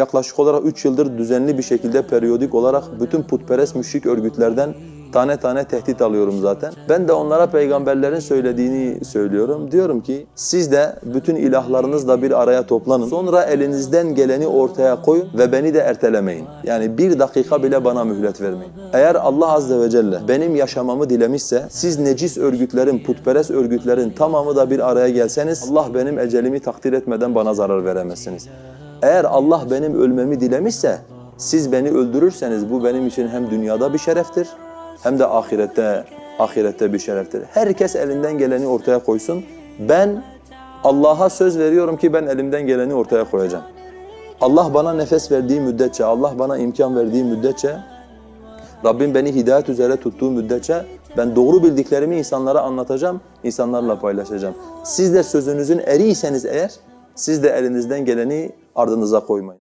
Yaklaşık olarak 3 yıldır düzenli bir şekilde periyodik olarak bütün putperest müşrik örgütlerden tane tane tehdit alıyorum zaten. Ben de onlara peygamberlerin söylediğini söylüyorum. Diyorum ki siz de bütün ilahlarınızla bir araya toplanın. Sonra elinizden geleni ortaya koyun ve beni de ertelemeyin. Yani bir dakika bile bana mühlet vermeyin. Eğer Allah Azze ve Celle benim yaşamamı dilemişse siz necis örgütlerin, putperest örgütlerin tamamı da bir araya gelseniz Allah benim ecelimi takdir etmeden bana zarar veremezsiniz. Eğer Allah benim ölmemi dilemişse siz beni öldürürseniz bu benim için hem dünyada bir şereftir hem de ahirette ahirette bir şereftir. Herkes elinden geleni ortaya koysun. Ben Allah'a söz veriyorum ki ben elimden geleni ortaya koyacağım. Allah bana nefes verdiği müddetçe, Allah bana imkan verdiği müddetçe, Rabbim beni hidayet üzere tuttuğu müddetçe ben doğru bildiklerimi insanlara anlatacağım, insanlarla paylaşacağım. Siz de sözünüzün eriyseniz eğer, siz de elinizden geleni ardınıza koymayın.